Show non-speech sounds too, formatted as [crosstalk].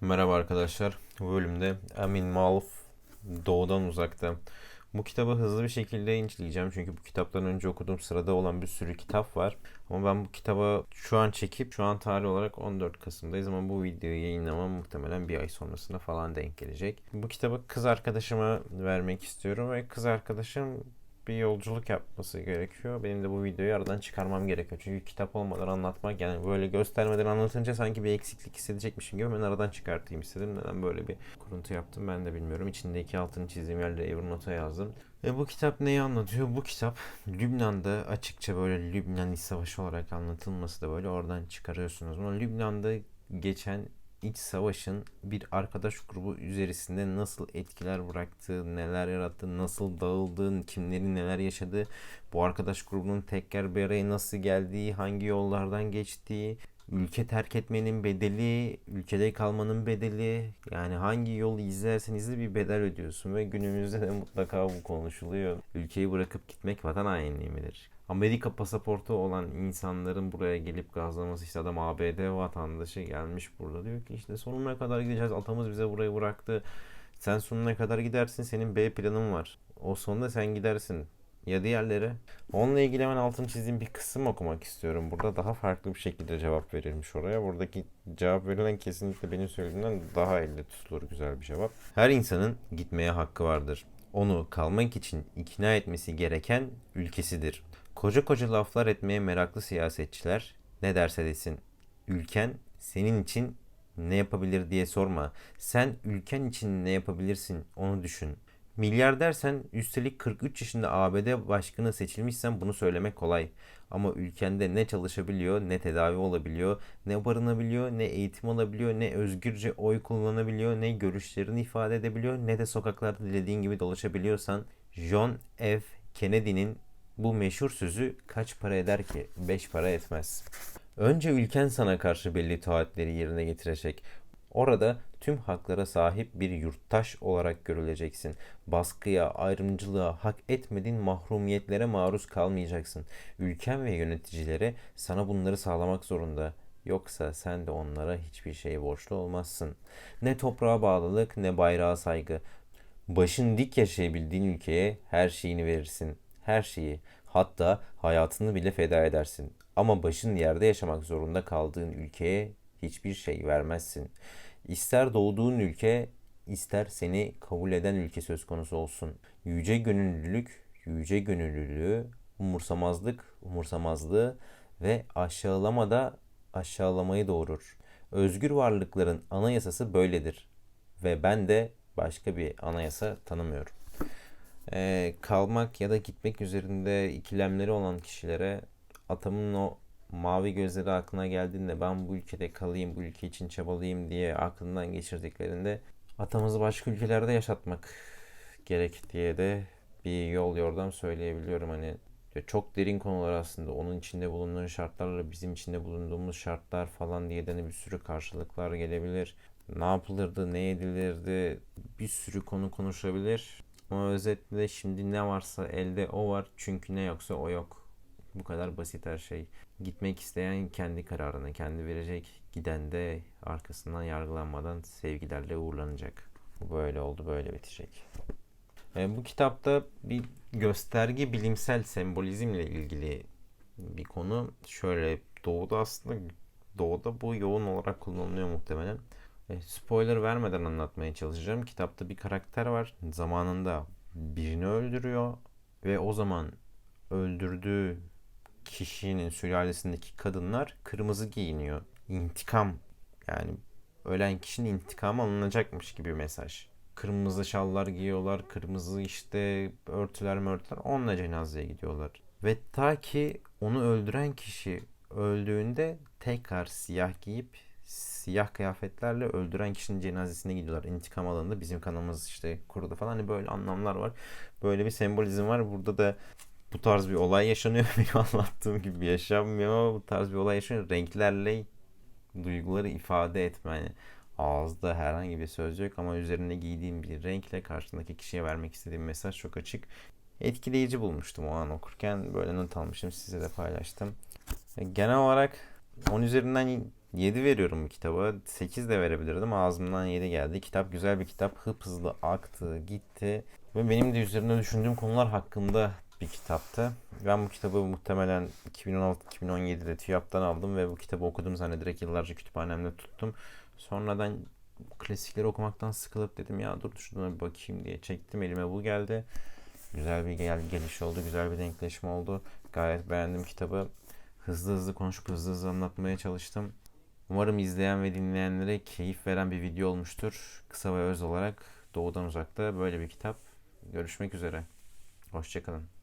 Merhaba arkadaşlar. Bu bölümde Amin Maluf Doğudan Uzakta. Bu kitabı hızlı bir şekilde inceleyeceğim. Çünkü bu kitaptan önce okuduğum sırada olan bir sürü kitap var. Ama ben bu kitaba şu an çekip şu an tarih olarak 14 Kasım'dayız ama bu videoyu yayınlamam muhtemelen bir ay sonrasında falan denk gelecek. Bu kitabı kız arkadaşıma vermek istiyorum ve kız arkadaşım bir yolculuk yapması gerekiyor. Benim de bu videoyu aradan çıkarmam gerekiyor. Çünkü kitap olmadan anlatmak yani böyle göstermeden anlatınca sanki bir eksiklik hissedecekmişim gibi ben aradan çıkartayım istedim. Neden böyle bir kuruntu yaptım ben de bilmiyorum. İçindeki altını çizdiğim yerlere Evernote'a yazdım. E bu kitap neyi anlatıyor? Bu kitap Lübnan'da açıkça böyle Lübnan İç Savaşı olarak anlatılması da böyle oradan çıkarıyorsunuz. Ama Lübnan'da geçen iç savaşın bir arkadaş grubu üzerisinde nasıl etkiler bıraktığı, neler yarattığı, nasıl dağıldığı, kimlerin neler yaşadığı, bu arkadaş grubunun tekrar bir araya nasıl geldiği, hangi yollardan geçtiği, ülke terk etmenin bedeli, ülkede kalmanın bedeli, yani hangi yolu izlersen izle bir bedel ödüyorsun ve günümüzde de mutlaka bu konuşuluyor. Ülkeyi bırakıp gitmek vatan hainliği midir? Amerika pasaportu olan insanların buraya gelip gazlaması işte adam ABD vatandaşı gelmiş burada. Diyor ki işte sonuna kadar gideceğiz. Atamız bize burayı bıraktı. Sen sonuna kadar gidersin. Senin B planın var. O sonunda sen gidersin. Ya diğerleri onunla ilgili hemen altını çizdiğim bir kısım okumak istiyorum. Burada daha farklı bir şekilde cevap verilmiş oraya. Buradaki cevap verilen kesinlikle benim söylediğimden daha elle tutulur güzel bir cevap. Her insanın gitmeye hakkı vardır. Onu kalmak için ikna etmesi gereken ülkesidir. Koca koca laflar etmeye meraklı siyasetçiler ne derse desin. Ülken senin için ne yapabilir diye sorma. Sen ülken için ne yapabilirsin onu düşün. Milyar dersen üstelik 43 yaşında ABD başkanı seçilmişsen bunu söylemek kolay. Ama ülkende ne çalışabiliyor, ne tedavi olabiliyor, ne barınabiliyor, ne eğitim alabiliyor, ne özgürce oy kullanabiliyor, ne görüşlerini ifade edebiliyor, ne de sokaklarda dilediğin gibi dolaşabiliyorsan John F. Kennedy'nin bu meşhur sözü kaç para eder ki? 5 para etmez. Önce ülken sana karşı belli taahhütleri yerine getirecek. Orada tüm haklara sahip bir yurttaş olarak görüleceksin. Baskıya, ayrımcılığa, hak etmediğin mahrumiyetlere maruz kalmayacaksın. Ülken ve yöneticilere sana bunları sağlamak zorunda. Yoksa sen de onlara hiçbir şey borçlu olmazsın. Ne toprağa bağlılık ne bayrağa saygı. Başın dik yaşayabildiğin ülkeye her şeyini verirsin. Her şeyi. Hatta hayatını bile feda edersin. Ama başın yerde yaşamak zorunda kaldığın ülkeye hiçbir şey vermezsin. İster doğduğun ülke, ister seni kabul eden ülke söz konusu olsun. Yüce gönüllülük, yüce gönüllülüğü, umursamazlık, umursamazlığı ve aşağılama da aşağılamayı doğurur. Özgür varlıkların anayasası böyledir. Ve ben de başka bir anayasa tanımıyorum. Ee, kalmak ya da gitmek üzerinde ikilemleri olan kişilere atamın o mavi gözleri aklına geldiğinde ben bu ülkede kalayım, bu ülke için çabalayayım diye aklından geçirdiklerinde atamızı başka ülkelerde yaşatmak gerek diye de bir yol yordam söyleyebiliyorum. Hani çok derin konular aslında. Onun içinde bulunduğun şartlarla bizim içinde bulunduğumuz şartlar falan diye de hani bir sürü karşılıklar gelebilir. Ne yapılırdı, ne edilirdi bir sürü konu konuşabilir. Ama özetle şimdi ne varsa elde o var çünkü ne yoksa o yok. Bu kadar basit her şey. Gitmek isteyen kendi kararını kendi verecek. Giden de arkasından yargılanmadan sevgilerle uğurlanacak. Böyle oldu böyle bitecek. E, bu kitapta bir gösterge bilimsel sembolizmle ilgili bir konu. Şöyle doğuda aslında doğuda bu yoğun olarak kullanılıyor muhtemelen. E, spoiler vermeden anlatmaya çalışacağım. Kitapta bir karakter var. Zamanında birini öldürüyor ve o zaman öldürdüğü kişinin sülalesindeki kadınlar kırmızı giyiniyor. İntikam yani ölen kişinin intikamı alınacakmış gibi bir mesaj. Kırmızı şallar giyiyorlar, kırmızı işte örtüler mörtüler onunla cenazeye gidiyorlar. Ve ta ki onu öldüren kişi öldüğünde tekrar siyah giyip siyah kıyafetlerle öldüren kişinin cenazesine gidiyorlar. İntikam alanında bizim kanımız işte kurudu falan. Hani böyle anlamlar var. Böyle bir sembolizm var. Burada da bu tarz bir olay yaşanıyor. [laughs] Benim anlattığım gibi yaşanmıyor ama bu tarz bir olay yaşanıyor. Renklerle duyguları ifade etme. Yani ağızda herhangi bir söz yok ama üzerinde giydiğim bir renkle karşındaki kişiye vermek istediğim mesaj çok açık. Etkileyici bulmuştum o an okurken. Böyle not almışım size de paylaştım. Genel olarak 10 üzerinden 7 veriyorum bu kitaba. 8 de verebilirdim. Ağzımdan 7 geldi. Kitap güzel bir kitap. Hıp hızlı aktı, gitti. Ve benim de üzerine düşündüğüm konular hakkında bir kitaptı. Ben bu kitabı muhtemelen 2016-2017'de TÜYAP'tan aldım ve bu kitabı okudum zannederek yıllarca kütüphanemde tuttum. Sonradan klasikleri okumaktan sıkılıp dedim ya dur şuna bir bakayım diye çektim elime bu geldi. Güzel bir gel geliş oldu, güzel bir denkleşme oldu. Gayet beğendim kitabı. Hızlı hızlı konuşup hızlı hızlı anlatmaya çalıştım. Umarım izleyen ve dinleyenlere keyif veren bir video olmuştur. Kısa ve öz olarak Doğudan Uzak'ta böyle bir kitap. Görüşmek üzere. Hoşçakalın.